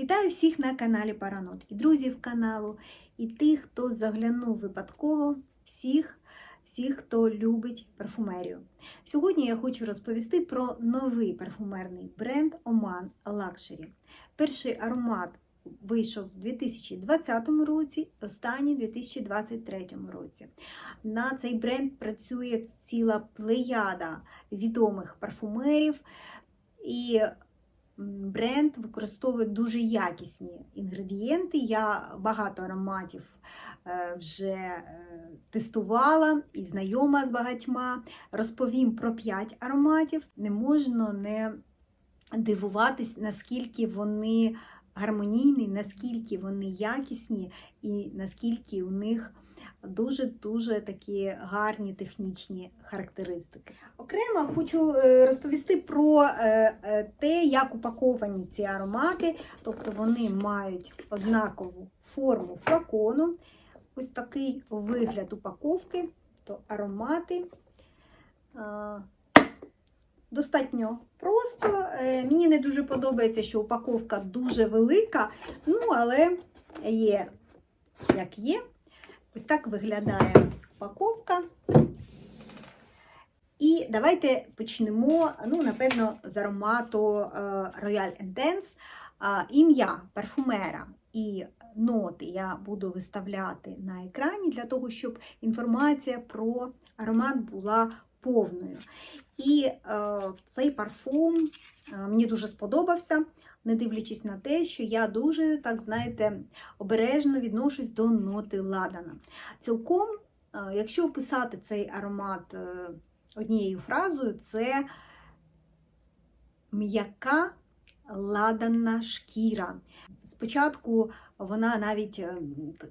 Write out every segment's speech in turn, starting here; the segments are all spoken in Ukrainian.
Вітаю всіх на каналі Паранот і друзів каналу, і тих, хто заглянув випадково, всіх, всіх, хто любить парфумерію. Сьогодні я хочу розповісти про новий парфумерний бренд Oman Luxury. Перший аромат вийшов у 2020 році, останній у 2023 році. На цей бренд працює ціла плеяда відомих парфумерів. І бренд використовує дуже якісні інгредієнти. Я багато ароматів е, вже е, тестувала і знайома з багатьма. Розповім про 5 ароматів. Не можна не дивуватись, наскільки вони гармонійні, наскільки вони якісні і наскільки у них дуже-дуже такі гарні технічні характеристики. Окремо хочу е, розповісти про е, е, те, як упаковані ці аромати, тобто вони мають однакову форму флакону, ось такий вигляд упаковки, то аромати. Достатньо просто. Мені не дуже подобається, що упаковка дуже велика, ну, але є як є. Ось так виглядає упаковка. І давайте почнемо, ну, напевно, з аромату е, Royal Intense. Ім'я парфумера і ноти я буду виставляти на екрані для того, щоб інформація про аромат була повною. І е, цей парфум е, мені дуже сподобався, не дивлячись на те, що я дуже, так знаєте, обережно відношусь до ноти ладана. Цілком, е, якщо описати цей аромат е, однією фразою, це м'яка ладана шкіра. Спочатку вона навіть, е,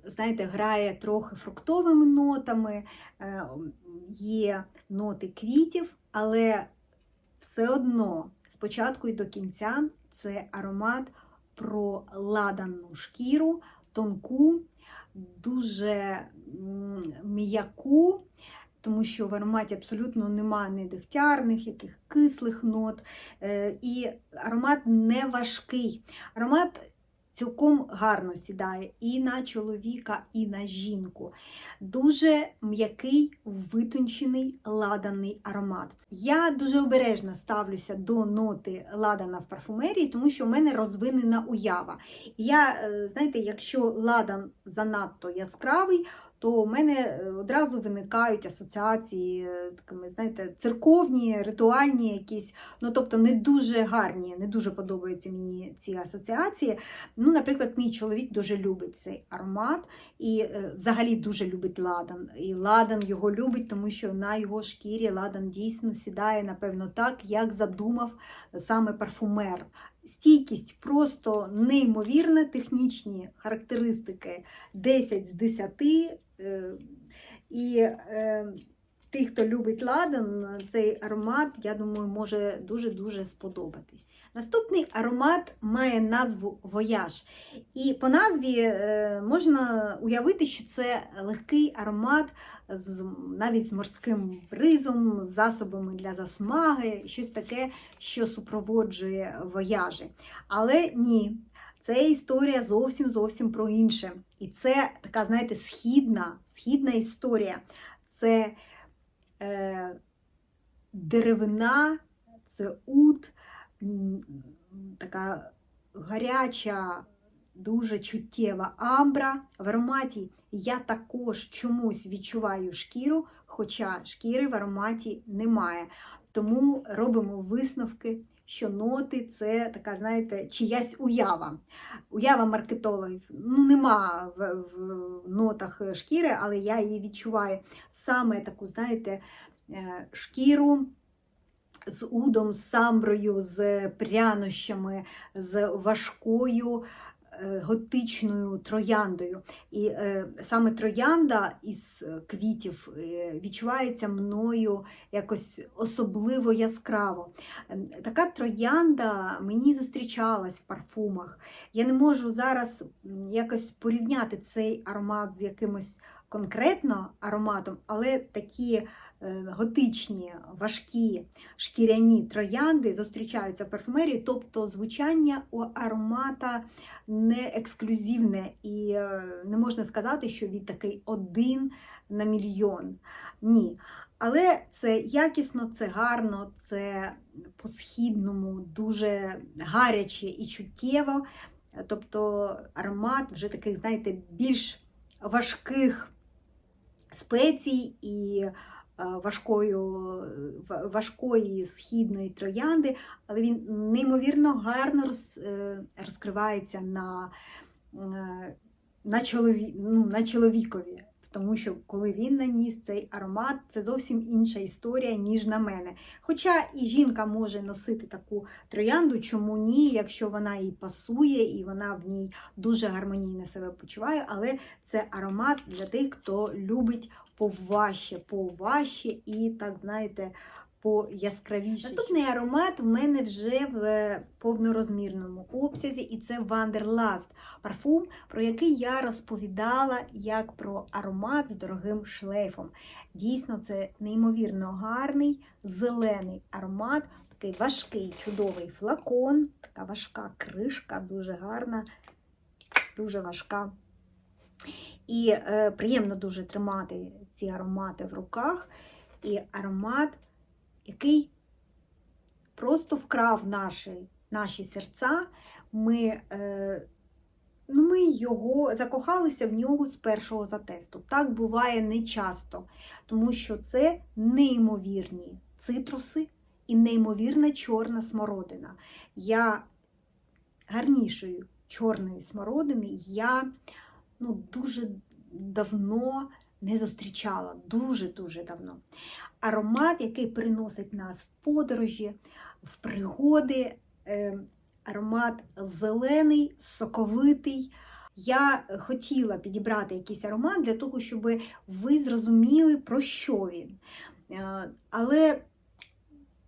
знаєте, грає трохи фруктовими нотами, є ноти квітів, але все одно спочатку і до кінця це аромат про ладанну шкіру, тонку, дуже м'яку, тому що в ароматі абсолютно нема ні дегтярних, яких кислих нот. Е, І аромат не важкий. Аромат цілком гарно сідає і на чоловіка, і на жінку. Дуже м'який, витончений ладаний аромат. Я дуже обережно ставлюся до ноти ладана в парфумерії, тому що в мене розвинена уява. Я, е, знаєте, якщо ладан занадто яскравий, то у мене е, одразу виникають асоціації, е, такими, знаєте, церковні, ритуальні якісь, ну тобто не дуже гарні, не дуже подобаються мені ці асоціації. Ну, наприклад, мій чоловік дуже любить цей аромат і е, взагалі дуже любить ладан. І ладан його любить, тому що на його шкірі ладан дійсно сідає, напевно, так, як задумав саме парфумер. Стійкість просто неймовірна, технічні характеристики 10 з 10. Е, І е, тих, хто любить ладан, цей аромат, я думаю, може дуже-дуже сподобатись. Наступний аромат має назву Вояж. І по назві е, можна уявити, що це легкий аромат з, навіть з морським бризом, з засобами для засмаги, щось таке, що супроводжує вояжі. Але ні, це історія зовсім зовсім про інше. І це така, знаєте, східна, східна історія. Це е, деревина, це ут, така гаряча, дуже чуттєва амбра. В ароматі я також чомусь відчуваю шкіру, хоча шкіри в ароматі немає. Тому робимо висновки, що ноти це така, знаєте, чиясь уява. Уява маркетологів. Ну, нема в, в нотах шкіри, але я її відчуваю саме таку, знаєте, е, шкіру. З удом, з самброю, з прянощами, з важкою готичною трояндою. І е, саме троянда із е, квітів е, відчувається мною якось особливо яскраво. Ем, Така троянда мені зустрічалась в парфумах. Я не можу зараз якось порівняти цей аромат з якимось конкретно ароматом, але такі е, готичні, важкі шкіряні троянди зустрічаються в парфумерії, тобто звучання у аромата не ексклюзивне і е, не можна сказати, що він такий один на мільйон. Ні. Але це якісно, це гарно, це по-східному, дуже гаряче і чуттєво. Тобто аромат вже таких, знаєте, більш важких спецій і е, важкою, важкої східної троянди, але він неймовірно гарно роз, е, розкривається на, е, на, чолові, ну, на чоловікові. Тому що коли він наніс цей аромат, це зовсім інша історія, ніж на мене. Хоча і жінка може носити таку троянду, чому ні, якщо вона їй пасує і вона в ній дуже гармонійно себе почуває, але це аромат для тих, хто любить поважче, поважче і, так знаєте, пояскравіше. Наступний аромат у мене вже в повнорозмірному обсязі, і це Wanderlust парфум, про який я розповідала як про аромат з дорогим шлейфом. Дійсно, це неймовірно гарний зелений аромат, такий важкий, чудовий флакон, така важка кришка, дуже гарна, дуже важка. І е, приємно дуже тримати ці аромати в руках. І аромат, який просто вкрав наші, наші серця. Ми, е, ну, ми його закохалися в нього з першого затесту. Так буває не часто, тому що це неймовірні цитруси і неймовірна чорна смородина. Я гарнішою чорної смородини я ну, дуже давно не зустрічала, дуже-дуже давно. Аромат, який приносить нас в подорожі, в пригоди, е, аромат зелений, соковитий. Я хотіла підібрати якийсь аромат для того, щоб ви зрозуміли, про що він. Е, Але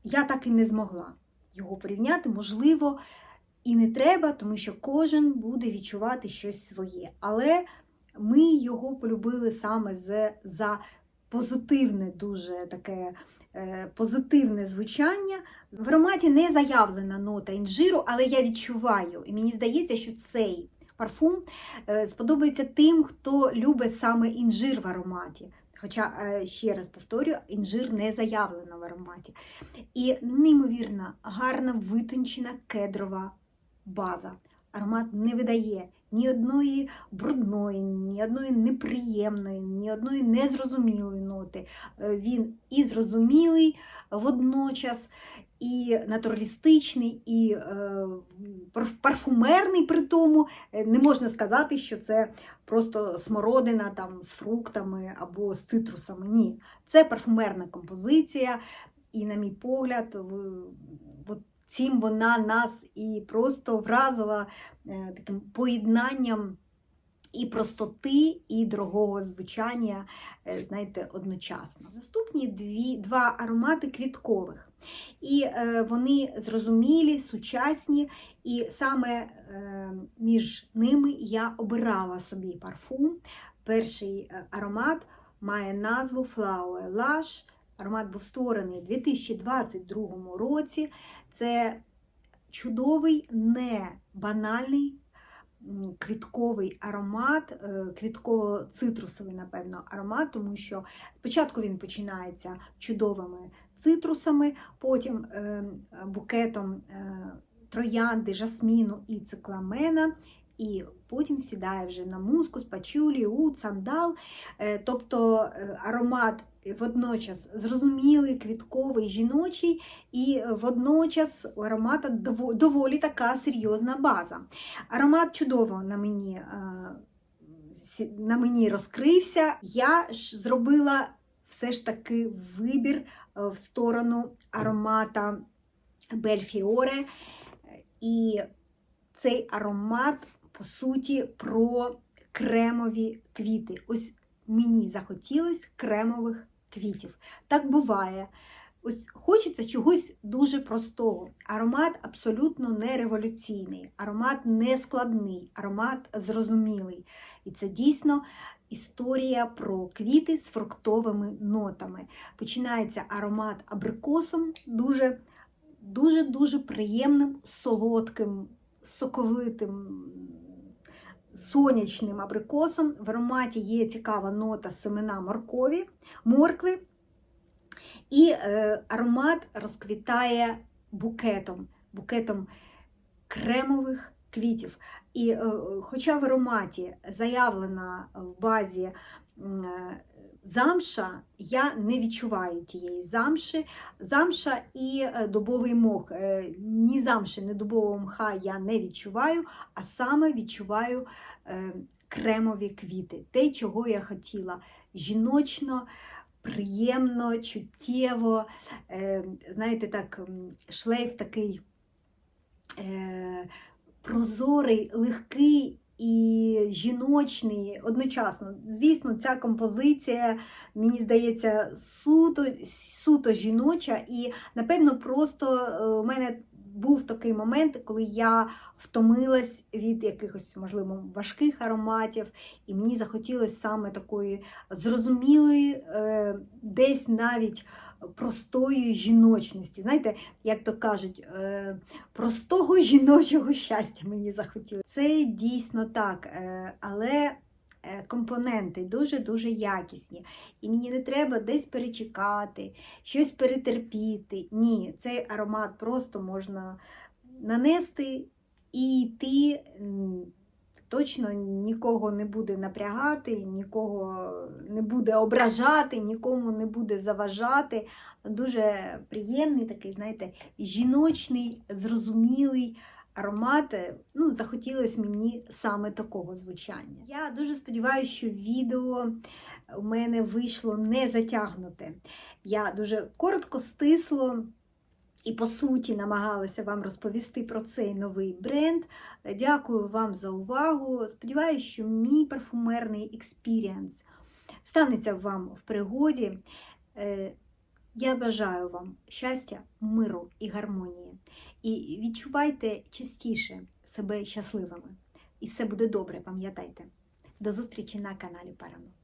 я так і не змогла його порівняти. Можливо, і не треба, тому що кожен буде відчувати щось своє. Але ми його полюбили саме за позитивне, дуже таке е, позитивне звучання. В ароматі не заявлена нота інжиру, але я відчуваю, і мені здається, що цей парфум е, сподобається тим, хто любить саме інжир в ароматі. Хоча, е, ще раз повторюю, інжир не заявлено в ароматі. І неймовірно гарна витончена кедрова база. Аромат не видає ні одної брудної, ні одної неприємної, ні одної незрозумілої ноти. Е, Він і зрозумілий водночас, і натуралістичний, і е, парфумерний при тому. Е, Не можна сказати, що це просто смородина там, з фруктами або з цитрусами. Ні, це парфумерна композиція, і, на мій погляд, от цим вона нас і просто вразила е, таким поєднанням і простоти, і дорогого звучання, е, знаєте, одночасно. Наступні дві, два аромати квіткових. І е, вони зрозумілі, сучасні, і саме між ними я обирала собі парфум. Перший аромат має назву Flower Lush. Аромат був створений у 2022 році. Це чудовий, не банальний квітковий аромат, е, квітково-цитрусовий, напевно, аромат, тому що спочатку він починається чудовими цитрусами, потім е, букетом е, троянди, жасміну і цикламена. І потім сідає вже на мускус, пачулі, ут, сандал. Е, Тобто е, аромат водночас зрозумілий, квітковий, жіночий, і водночас у аромата доволі така серйозна база. Аромат чудово на мені, е, на мені розкрився. Я ж зробила все ж таки вибір в сторону аромата Бельфіоре. І цей аромат, по суті, про кремові квіти. Ось мені захотілось кремових квітів. Так буває. Ось хочеться чогось дуже простого. Аромат абсолютно не революційний, аромат не складний, аромат зрозумілий. І це дійсно історія про квіти з фруктовими нотами. Починається аромат абрикосом, дуже дуже дуже приємним, солодким, соковитим. Сонячним абрикосом. В ароматі є цікава нота семена моркові, моркви, і е, аромат розквітає букетом, букетом кремових квітів. І е, хоча в ароматі заявлена в базі е, замша, я не відчуваю тієї замши. Замша і е, дубовий мох. Е, Ні замши, ні дубового мха я не відчуваю, а саме відчуваю е, кремові квіти. Те, чого я хотіла. Жіночно, приємно, чуттєво. Знаєте, так, шлейф такий прозорий, легкий і жіночний одночасно. Звісно, ця композиція, мені здається, суто, суто жіноча, і, напевно, просто е, у мене був такий момент, коли я втомилась від якихось, можливо, важких ароматів, і мені захотілося саме такої зрозумілої, е, десь навіть простої жіночності. Знаєте, як то кажуть, е, простого жіночого щастя мені захотілося. Це дійсно так, е, але е, компоненти дуже-дуже якісні. І мені не треба десь перечекати, щось перетерпіти. Ні, цей аромат просто можна нанести і йти. Точно нікого не буде напрягати, нікого не буде ображати, нікому не буде заважати. Дуже приємний такий, знаєте, жіночний, зрозумілий аромат. Ну, захотілося мені саме такого звучання. Я дуже сподіваюся, що відео у мене вийшло не затягнуте. Я дуже коротко, стисло. І по суті намагалася вам розповісти про цей новий бренд. Дякую вам за увагу. Сподіваюся, що мій парфумерний експіріанс станеться вам в пригоді. Е, Я бажаю вам щастя, миру і гармонії. І відчувайте частіше себе щасливими. І все буде добре, пам'ятайте. До зустрічі на каналі Парано.